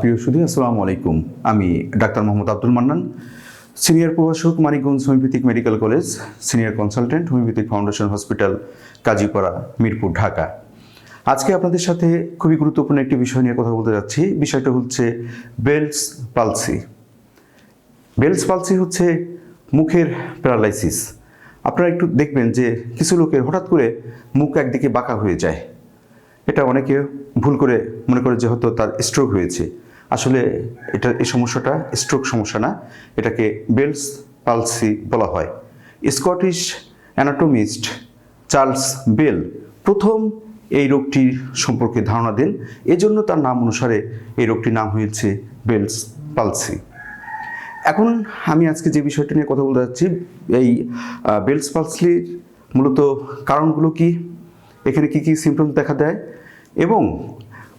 প্রিয় সুধী, আসসালামু আলাইকুম। আমি ডাক্তার মোহাম্মদ আব্দুল মান্নান, সিনিয়র প্রভাষক Manikganj homeopathic medical college, senior consultant homeopathic foundation hospital, Kazipara, Mirpur, Dhaka. আজকে আপনাদের সাথে খুবই গুরুত্বপূর্ণ একটি বিষয় নিয়ে কথা বলতে যাচ্ছি। বিষয়টা হচ্ছে বেলস পালসি। বেলস পালসি হচ্ছে মুখের প্যারালাইসিস। আপনারা একটু দেখবেন যে কিছু লোকের হঠাৎ করে মুখ একদিকে বাঁকা হয়ে যায়। এটা অনেকে ভুল করে মনে করে যে তার স্ট্রোক হয়েছে। আসলে এটা, এই সমস্যাটা স্ট্রোক সমস্যা না, এটাকে বেলস পালসি বলা হয়। স্কটিশ অ্যানাটোমিস্ট চার্লস বেল প্রথম এই রোগটির সম্পর্কে ধারণা দেন। এজন্য তার নাম অনুসারে এই রোগটির নাম হয়েছে বেলস পালসি এখন আমি আজকে যে বিষয়টি নিয়ে কথা বলতে যাচ্ছি, এই বেলস পালসির মূলত কারণগুলো কি? এখানে কি কি সিমটমস দেখা দেয়? এবং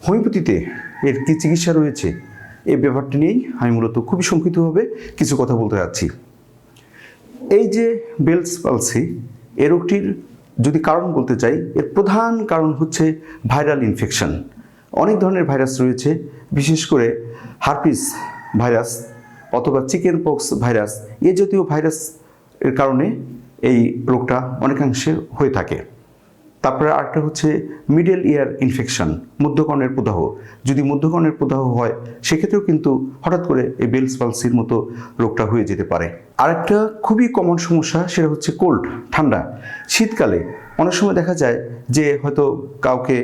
হোমিওপ্যাথিতে এর কি চিকিৎসা রয়েছে এই ব্যাপারটি নিয়েই আমি মূলত খুবই সংক্ষিপ্তভাবে কিছু কথা বলতে যাচ্ছি। এই যে বেলস পালসি, এ রোগটির যদি কারণ বলতে চাই, এর প্রধান কারণ হচ্ছে ভাইরাল ইনফেকশন। অনেক ধরনের ভাইরাস রয়েছে, বিশেষ করে হার্পিস ভাইরাস অথবা চিকেন পক্স ভাইরাস, এ জাতীয় ভাইরাস এর কারণে এই রোগটা অনেকাংশে হয়ে থাকে। তারপরে আরেকটা হচ্ছে মিডল ইয়ার ইনফেকশন মধ্যকর্ণের প্রদাহ। যদি মধ্যকর্ণের প্রদাহ হয়, সেক্ষেত্রেও কিন্তু হঠাৎ করে এই বেলস পালসির মতো রোগটা হয়ে যেতে পারে। আরেকটা খুবই কমন সমস্যা, সেটা হচ্ছে কোল্ড ঠান্ডা। শীতকালে অনেক সময় দেখা যায় যে হয়তো কাউকে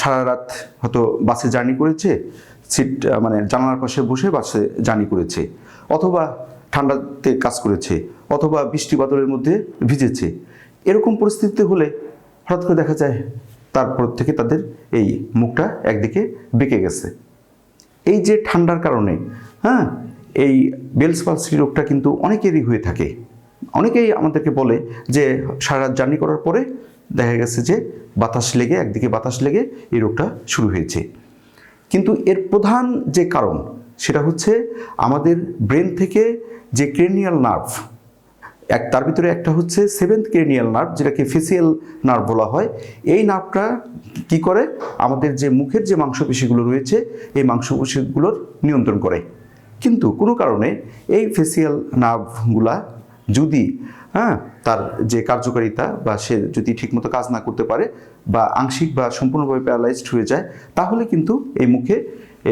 সারা রাত হয়তো বাসে জার্নি করেছে, সিট মানে জানালার পাশে বসে বাসে জার্নি করেছে, অথবা ঠান্ডাতে কাজ করেছে, অথবা বৃষ্টি বাদলের মধ্যে ভিজেছে। এরকম পরিস্থিতিতে হলে হঠাৎ করে দেখা যায় তারপর থেকে তাদের এই মুখটা একদিকে বেঁকে গেছে। এই যে ঠান্ডার কারণে হ্যাঁ এই বেলস পালসি রোগটা কিন্তু অনেকেরই হয়ে থাকে। অনেকেই আমাদেরকে বলে যে সারা জার্নি করার পরে দেখা গেছে যে বাতাস লেগে, একদিকে বাতাস লেগে এই রোগটা শুরু হয়েছে। কিন্তু এর প্রধান যে কারণ, সেটা হচ্ছে আমাদের ব্রেন থেকে যে ক্রেনিয়াল নার্ভ এক, তার ভিতরে একটা হচ্ছে সেভেন্থ ক্রেনিয়াল নার্ভ যেটাকে ফেসিয়াল নার্ভ বলা হয়। এই নার্ভটা কি করে? আমাদের যে মুখের যে মাংসপেশিগুলো রয়েছে, এই মাংসপেশিগুলোর নিয়ন্ত্রণ করে। কিন্তু কোনো কারণে এই ফেসিয়াল নার্ভগুলা যদি হ্যাঁ তার যে কার্যকারিতা বা সে যদি ঠিকমতো কাজ না করতে পারে বা আংশিক বা সম্পূর্ণভাবে প্যারালাইজড হয়ে যায়, তাহলে কিন্তু এই মুখে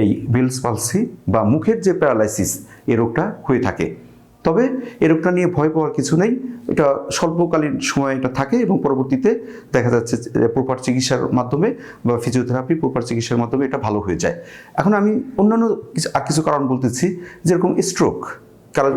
এই বেলস পালসি বা মুখের যে প্যারালাইসিস এই রোগটা হয়ে থাকে। তবে এ নিয়ে ভয় পাওয়ার কিছু নেই। এটা স্বল্পকালীন সময় এটা থাকে এবং পরবর্তীতে দেখা যাচ্ছে প্রপার চিকিৎসার মাধ্যমে বা ফিজিওথেরাপি প্রপার চিকিৎসার মাধ্যমে এটা ভালো হয়ে যায়। এখন আমি অন্যান্য কিছু কারণ বলতেছি, যেরকম স্ট্রোক কারণ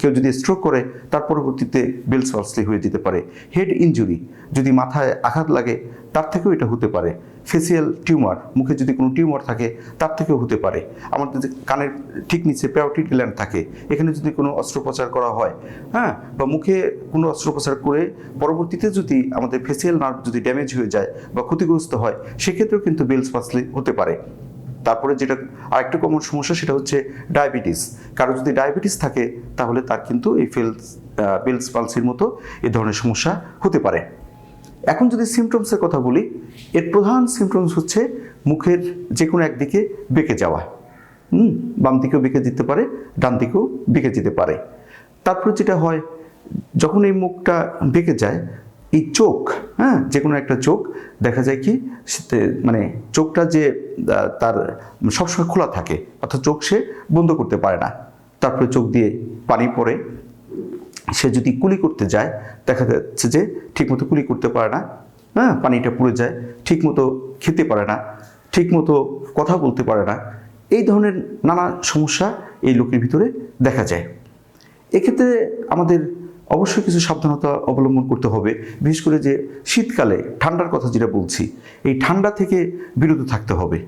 কেউ যদি স্ট্রোক করে, তার পরবর্তীতে বেলস পালসি হয়ে যেতে পারে। হেড ইনজুরি যদি মাথায় আঘাত লাগে, তার থেকেও এটা হতে পারে। ফেসিয়াল টিউমার মুখে যদি কোনো টিউমার থাকে, তার থেকেও হতে পারে। আমাদের যে কানের ঠিক নিচে প্যারোটিড গ্ল্যান্ড থাকে, এখানে যদি কোনো অস্ত্রোপচার করা হয় হ্যাঁ বা মুখে কোনো অস্ত্রোপচার করে পরবর্তীতে যদি আমাদের ফেসিয়াল নার্ভ যদি ড্যামেজ হয়ে যায় বা ক্ষতিগ্রস্ত হয়, সেক্ষেত্রেও কিন্তু বেলস পাসলি হতে পারে। তারপরে যেটা আরেকটা কমন সমস্যা সেটা হচ্ছে ডায়াবেটিস। কারও যদি ডায়াবেটিস থাকে, তাহলে তার কিন্তু এই ফেলস বেলস পালসির মতো এই ধরনের সমস্যা হতে পারে। এখন যদি সিমটমসের কথা বলি, এর প্রধান সিমটমস হচ্ছে মুখের যে কোনো একদিকে বেঁকে যাওয়া। হুম, বাম দিকেও বেঁকে যেতে পারে, ডান দিকেও বেঁকে যেতে পারে। তারপরে যেটা হয়, যখন এই মুখটা বেঁকে যায় এই চোখ হ্যাঁ যে কোনো একটা চোখ, দেখা যায় কি মানে চোখটা যে তার সবসময় খোলা থাকে, অর্থাৎ চোখ সে বন্ধ করতে পারে না। তারপরে চোখ দিয়ে পানি পড়ে, সে যদি কুলি করতে যায়, দেখা যাচ্ছে যে ঠিকমতো কুলি করতে পারে না হ্যাঁ পানিটা পুড়ে যায়, ঠিকমতো খেতে পারে না, ঠিকমতো কথা বলতে পারে না, এই ধরনের নানা সমস্যা এই লোকের ভিতরে দেখা যায়। এক্ষেত্রে আমাদের অবশ্যই কিছু সাবধানতা অবলম্বন করতে হবে, বিশেষ করে যে শীতকালে ঠান্ডার কথা যেটা বলছি, এই ঠান্ডা থেকে বিরত থাকতে হবে।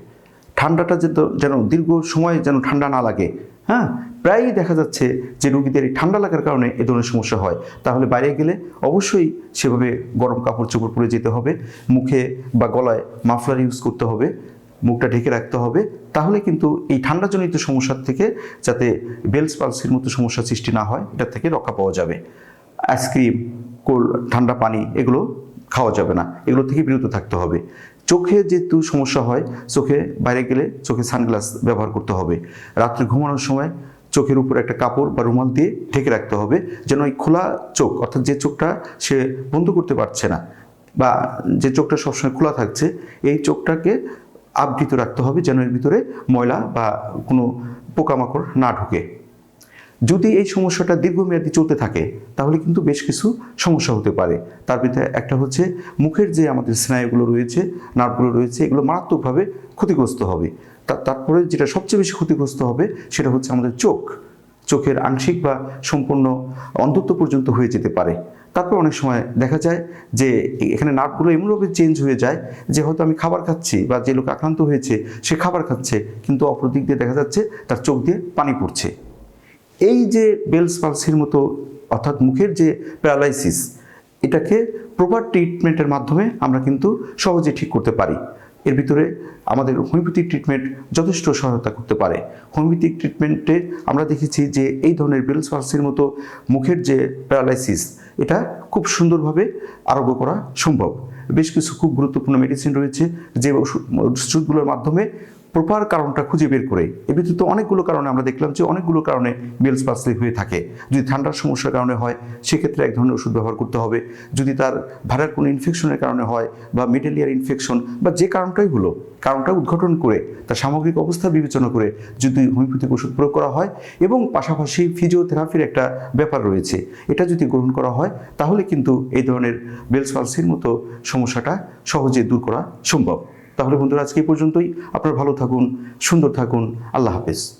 ঠান্ডাটা যেন যেন দীর্ঘ সময় যেন ঠান্ডা না লাগে হ্যাঁ? প্রায়ই দেখা যাচ্ছে যে রুগীদের এই ঠান্ডা লাগার কারণে এ ধরনের সমস্যা হয়। তাহলে বাইরে গেলে অবশ্যই সেভাবে গরম কাপড় চোপড় পরে যেতে হবে, মুখে বা গলায় মাফলার ইউজ করতে হবে, মুখটা ঢেকে রাখতে হবে। তাহলে কিন্তু এই ঠান্ডাজনিত সমস্যার থেকে যাতে বেলস পালসির মতো সমস্যা সৃষ্টি না হয়, এটা থেকে রক্ষা পাওয়া যাবে। আইসক্রিম কোল ঠান্ডা পানি, এগুলো খাওয়া যাবে না। এগুলো থেকে বিরত থাকতে হবে। চোখে যেহেতু সমস্যা হয়, চোখে বাইরে গেলে চোখে সানগ্লাস ব্যবহার করতে হবে। রাত্রে ঘুমানোর সময় চোখের উপর একটা কাপড় বা রুমাল দিয়ে ঢেকে রাখতে হবে, যেন ওই খোলা চোখ, অর্থাৎ যে চোখটা সে বন্ধ করতে পারছে না বা যে চোখটা সবসময় খোলা থাকছে, এই চোখটাকে আবৃত রাখতে হবে, যেন এর ভিতরে ময়লা বা কোনো পোকামাকড় না ঢুকে। যদি এই সমস্যাটা দীর্ঘমেয়াদী চলতে থাকে, তাহলে কিন্তু বেশ কিছু সমস্যা হতে পারে। তার ভিতরে একটা হচ্ছে, মুখের যে আমাদের স্নায়ুগুলো রয়েছে, নার্ভগুলো রয়েছে, এগুলো মারাত্মকভাবে ক্ষতিগ্রস্ত হবে। তারপরে যেটা সবচেয়ে বেশি ক্ষতিগ্রস্ত হবে, সেটা হচ্ছে আমাদের চোখ। চোখের আংশিক বা সম্পূর্ণ অন্ধত্ব পর্যন্ত হয়ে যেতে পারে। তারপর অনেক সময় দেখা যায় যে, এখানে নার্ভগুলো এমনভাবে চেঞ্জ হয়ে যায় যে, হয়তো আমি খাবার খাচ্ছি বা যে লোক আক্রান্ত হয়েছে, সে খাবার খাচ্ছে, কিন্তু অপর দিক দিয়ে দেখা যাচ্ছে তার চোখ দিয়ে পানি পড়ছে। এই যে বেলস পালসির মতো, অর্থাৎ মুখের যে প্যারালাইসিস, এটাকে প্রপার ট্রিটমেন্টের মাধ্যমে আমরা কিন্তু সহজে ঠিক করতে পারি। এর ভিতরে আমাদের হোমিওপ্যাথিক ট্রিটমেন্ট যথেষ্ট সহায়তা করতে পারে। হোমিওপ্যাথিক ট্রিটমেন্টে আমরা দেখেছি যে এই ধরনের বেলস পালসির মতো মুখের যে প্যারালাইসিস, এটা খুব সুন্দরভাবে আরোগ্য করা সম্ভব। বেশ কিছু খুব গুরুত্বপূর্ণ মেডিসিন রয়েছে যে ওষুধ, ওষুধগুলোর মাধ্যমে প্রপার কারণটা খুঁজে বের করে এ ব্যতীত অনেকগুলো কারণে আমরা দেখলাম যে অনেকগুলো কারণে বেলস পাসলি হয়ে থাকে। যদি ঠান্ডার সমস্যার কারণে হয়, সেক্ষেত্রে এক ধরনের ওষুধ ব্যবহার করতে হবে। যদি তার ভাড়ার কোনো ইনফেকশনের কারণে হয় বা মেটেলিয়ার ইনফেকশন বা যে কারণটাই হলো, কারণটা উদ্ঘাটন করে, তার সামগ্রিক অবস্থা বিবেচনা করে যদি হোমিওপ্যাথিক ওষুধ প্রয়োগ করা হয় এবং পাশাপাশি ফিজিওথেরাপির একটা ব্যাপার রয়েছে, এটা যদি গ্রহণ করা হয়, তাহলে কিন্তু এই ধরনের বেলস পালসির মতো সমস্যাটা সহজে দূর করা সম্ভব। তাহলে বন্ধুরা আজকে পর্যন্তই। আপনারা ভালো থাকুন সুন্দর থাকুন। আল্লাহ হাফেজ।